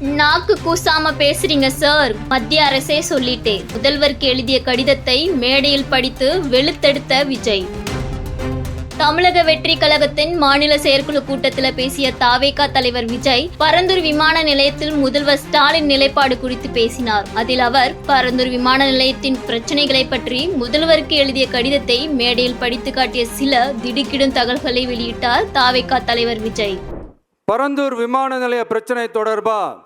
நாக்கு கூசாம பேசுறீங்க சார். மத்திய அரசே சொல்லிட்டே. முதல்வருக்கு எழுதிய கடிதத்தை மேடையில் படித்து வெளுத்தெடுத்த விஜய். தமிழக வெற்றி கழகத்தின் மாநில செயற்குழு கூட்டத்தில் பேசிய தாவேகா தலைவர் விஜய் பரந்தூர் விமான நிலையத்தில் முதல்வர் ஸ்டாலின் நிலைப்பாடு குறித்து பேசினார். அதில் அவர் பரந்தூர் விமான நிலையத்தின் பிரச்சனைகளை பற்றி முதல்வருக்கு எழுதிய கடிதத்தை மேடையில் படித்து காட்டிய சில திடுக்கிடும் தகவல்களை வெளியிட்டார் தாவேகா தலைவர் விஜய். பரந்தூர் விமான நிலைய பிரச்சனை தொடர்பா?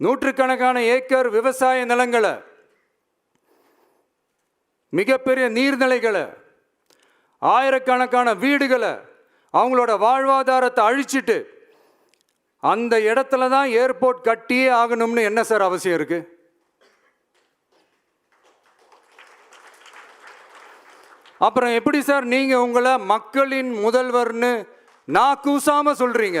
நூற்றுக்கணக்கான ஏக்கர் விவசாய நிலங்களை மிகப்பெரிய நீர்நிலைகளை ஆயிரக்கணக்கான வீடுகளை அவங்களோட வாழ்வாதாரத்தை அழிச்சிட்டு அந்த இடத்துல தான் ஏர்போர்ட் கட்டியே ஆகணும்னு என்ன சார் அவசியம் இருக்கு? அப்புறம் எப்படி சார் நீங்க உங்களை மக்களின் முதல்வர்னு நான் கூசாம சொல்றீங்க?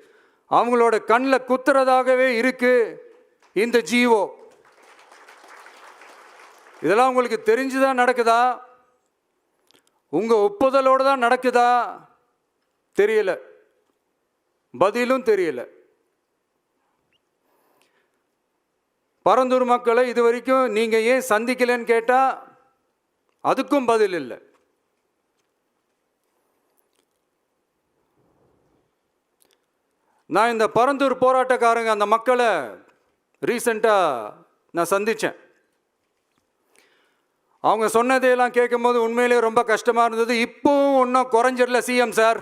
அவங்களோட கண்ணில் குத்துறதாகவே இருக்கு இந்த ஜீவோ. இதெல்லாம் உங்களுக்கு தெரிஞ்சுதான் நடக்குதா? உங்க ஒப்புதலோடு தான் நடக்குதா? தெரியல. பதிலும் தெரியல. பரந்தூர் மக்களை இது வரைக்கும் நீங்கள் ஏன் சந்திக்கலைன்னு கேட்டால் அதுக்கும் பதில் இல்லை. நான் இந்த பரந்தூர் போராட்டக்காரங்க அந்த மக்களை ரீசண்டாக நான் சந்தித்தேன் அவங்க சொன்னதையெல்லாம் கேட்கும்போது உண்மையிலேயே ரொம்ப கஷ்டமாக இருந்தது. இப்போவும் ஒன்றும் குறைஞ்சிடல சிஎம் சார்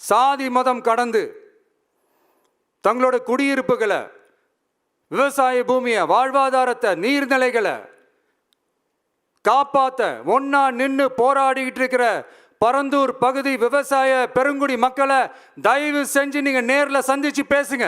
சாதி மதம் கடந்து தங்களோட குடியிருப்புகளை விவசாய பூமியை வாழ்வாதாரத்தை நீர்நிலைகளை காப்பாற்ற ஒன்றா நின்று போராடிக்கிட்டு இருக்கிற பரந்தூர் பகுதி விவசாய பெருங்குடி மக்களை தயவு செஞ்சு நீங்கள் நேரில் சந்திச்சு பேசுங்க.